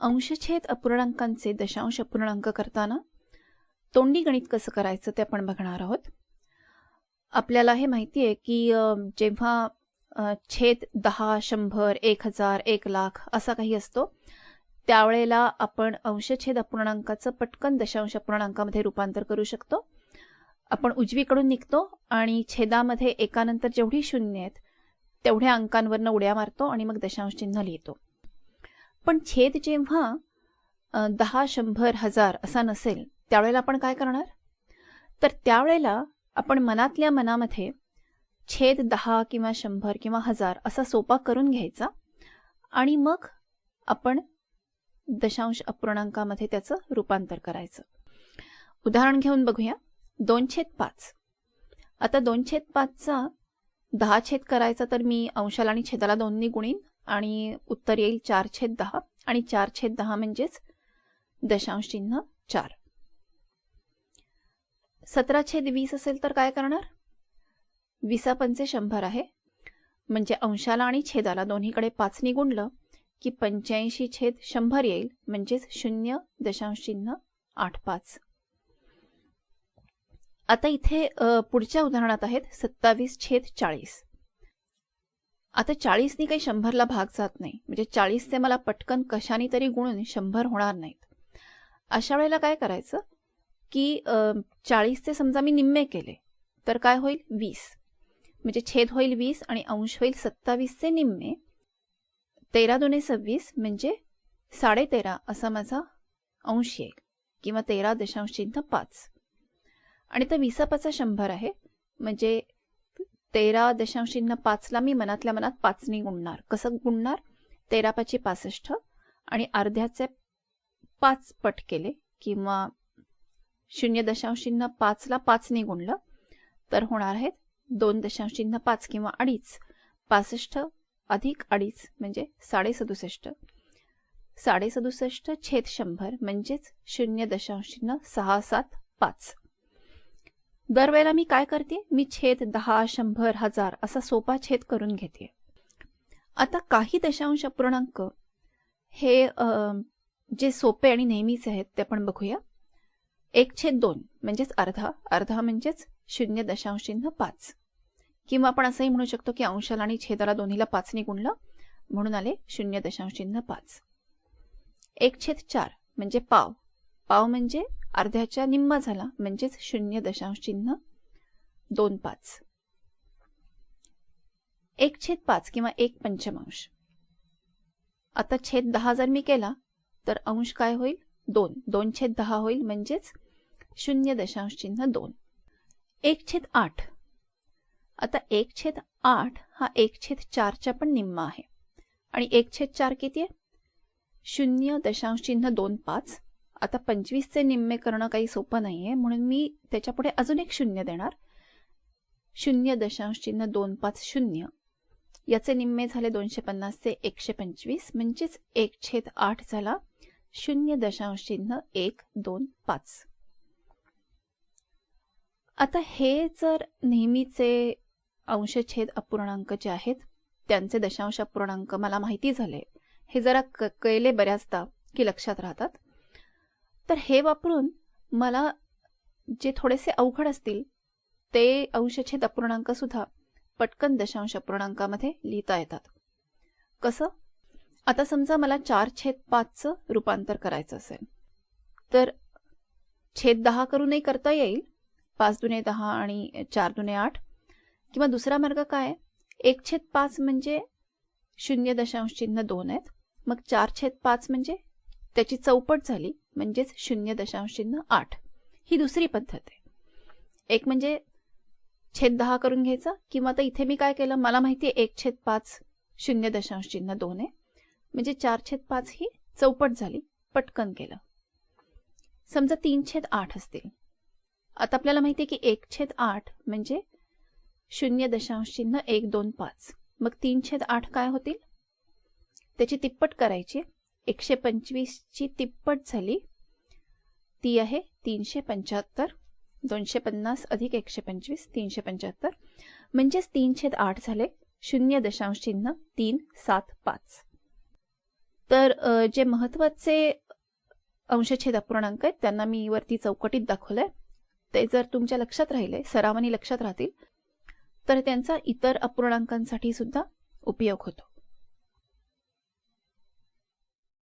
अंशछेद अपूर्णांकांचे दशांश अपूर्णांक करताना तोंडी गणित कसं करायचं ते आपण बघणार आहोत. आपल्याला हे माहिती आहे की जेव्हा छेद दहा शंभर एक हजार एक लाख असा काही असतो त्यावेळेला आपण अंशछेद अपूर्णांकाचं पटकन दशांश अपूर्णांकामध्ये रूपांतर करू शकतो. आपण उजवीकडून निघतो आणि छेदामध्ये एकानंतर जेवढी शून्य आहेत तेवढ्या अंकांवरनं उड्या मारतो आणि मग दशांश चिन्ह लिहितो. पण छेद जेव्हा दहा शंभर हजार असा नसेल त्यावेळेला आपण काय करणार? तर त्यावेळेला आपण मनातल्या मनामध्ये छेद दहा किंवा शंभर किंवा हजार असा सोपा करून घ्यायचा आणि मग आपण दशांश अपूर्णांकामध्ये त्याचं रूपांतर करायचं. उदाहरण घेऊन बघूया. दोन छेद पाच. आता दोन छेद पाचचा दहा छेद करायचा तर मी अंशाला आणि छेदाला दोन्ही गुणीन. आणि उत्तर येईल चार छेद दहा. आणि चार छेद दहा म्हणजेच दशांश चिन्ह चार. सतरा छेद वीस असेल तर काय करणार? विसा पंचे शंभर आहे. म्हणजे अंशाला आणि छेदाला दोन्हीकडे पाचनी गुणलं की पंच्याऐंशी छेद शंभर येईल म्हणजेच शून्य दशांश चिन्ह आठ पाच. आता इथे पुढच्या उदाहरणात आहेत सत्तावीस छेद चाळीस. आता चाळीसनी काही शंभरला भाग जात नाही. म्हणजे चाळीसचे मला पटकन कशाने तरी गुणून शंभर होणार नाहीत. अशा वेळेला काय करायचं? की चाळीसचे समजा मी निम्मे केले तर काय होईल? वीस. म्हणजे छेद होईल वीस आणि अंश होईल सत्तावीसचे निम्मे. तेरा दोने सव्वीस म्हणजे साडेतेरा असा माझा अंश येईल किंवा तेरा दशांश चिन्ह पाच. आणि तर विसापाचा शंभर आहे. म्हणजे तेरा दशांश चिन्ह पाचला मी मनातल्या मनात पाचनी गुणणार. कसं गुणणार? तेरा पाची पासष्ट आणि अर्ध्याचे पाच पट केले किंवा शून्य दशांश चिन्ह पाचला पाचणी गुणलं तर होणार आहेत दोन दशांश चिन्ह पाच किंवा अडीच. पासष्ट अधिक अडीच म्हणजे साडे सदुसष्ट साडे सदुसष्ट छेद शंभर म्हणजेच शून्य दशांश चिन्ह सहा सात पाच. दरवेळेला मी काय करते? मी छेद दहा शंभर हजार असा सोपा छेद करून घेते. आता काही दशांश पूर्णांक हे जे सोपे आणि नेहमीचे आहेत ते आपण बघूया. एक छेद दोन म्हणजेच अर्धा. अर्धा म्हणजेच शून्य दशांश चिन्ह पाच. किंवा आपण असंही म्हणू शकतो की अंशाला आणि छेदाला दोन्हीला पाचने गुणलं म्हणून आले शून्य दशांश चिन्ह पाच. एक छेद चार म्हणजे पाव. पाव म्हणजे अर्ध्याच्या निम्मा झाला म्हणजेच शून्य दशांश चिन्ह. दोन पाच. एक छेद पाच किंवा एक पंचमांश. आता छेद दहा जर मी केला तर अंश काय होईल? दोन. दोन छेद दहा होईल म्हणजेच शून्य दशांश चिन्ह दोन. एक छेद आठ. आता एक छेद आठ हा एक छेद चारच्या पण निम्मा आहे. आणि एक छेद चार किती आहे? शून्य दशांश चिन्ह दोन पाच. आता पंचवीसचे निम्मे करणं काही सोपं नाही आहे म्हणून मी त्याच्यापुढे अजून एक शून्य देणार. शून्य दशांश चिन्ह दोन पाच शून्य. याचे निम्मे झाले दोनशे पन्नासचे एकशे पंचवीस. म्हणजेच एक छेद आठ झाला शून्य दशांश चिन्ह एक दोन पाच. आता हे जर नेहमीचे अंशछेद अपूर्णांक जे आहेत त्यांचे दशांश अपूर्णांक मला माहिती झाले. हे जरा कळले बऱ्याचदा की लक्षात राहतात. तर हे वापरून मला जे थोडेसे अवघड असतील ते अंशछेद अपूर्णांक सुद्धा पटकन दशांश अपूर्णांकामध्ये लिहिता येतात. कसं? आता समजा मला चार छेद पाचचं रूपांतर करायचं असेल तर छेद दहा करूनही करता येईल पाच दुने दहा आणि चार दुने आठ. किंवा दुसरा मार्ग काय? एक छेद पाच म्हणजे शून्य दशांश चिन्ह दोन आहेत मग चार छेद पाच म्हणजे त्याची चौपट झाली म्हणजेच शून्य दशांश चिन्ह आठ. ही दुसरी पद्धत आहे. एक म्हणजे छेद दहा करून घ्यायचा किंवा आता इथे मी काय केलं? मला माहिती आहे एक छेद पाच शून्य दशांश चिन्ह दोन आहे. म्हणजे चार छेद पाच ही चौपट झाली. पटकन केलं. समजा तीन छेद आठ असतील. आता आपल्याला माहिती आहे की एक छेद आठ म्हणजे शून्य दशांश चिन्ह एक दोन पाच. मग तीन छेद आठ काय होतील? त्याची तिप्पट करायची एकशे पंचवीसची तिप्पट झाली. ती आहे तीनशे पंच्याहत्तर दोनशे पन्नास अधिक एकशे पंचवीस तीनशे पंच्याहत्तर म्हणजेच तीन छेद आठ झाले. शून्य दशांश चिन्ह तीन सात पाच. तर जे महत्त्वाचे अंशछेद अपूर्णांक आहेत त्यांना मी वरती चौकटीत दाखवलंय. ते जर तुमच्या लक्षात राहिले सरावानी लक्षात राहतील तर त्यांचा इतर अपूर्णांकांसाठी सुद्धा उपयोग होतो.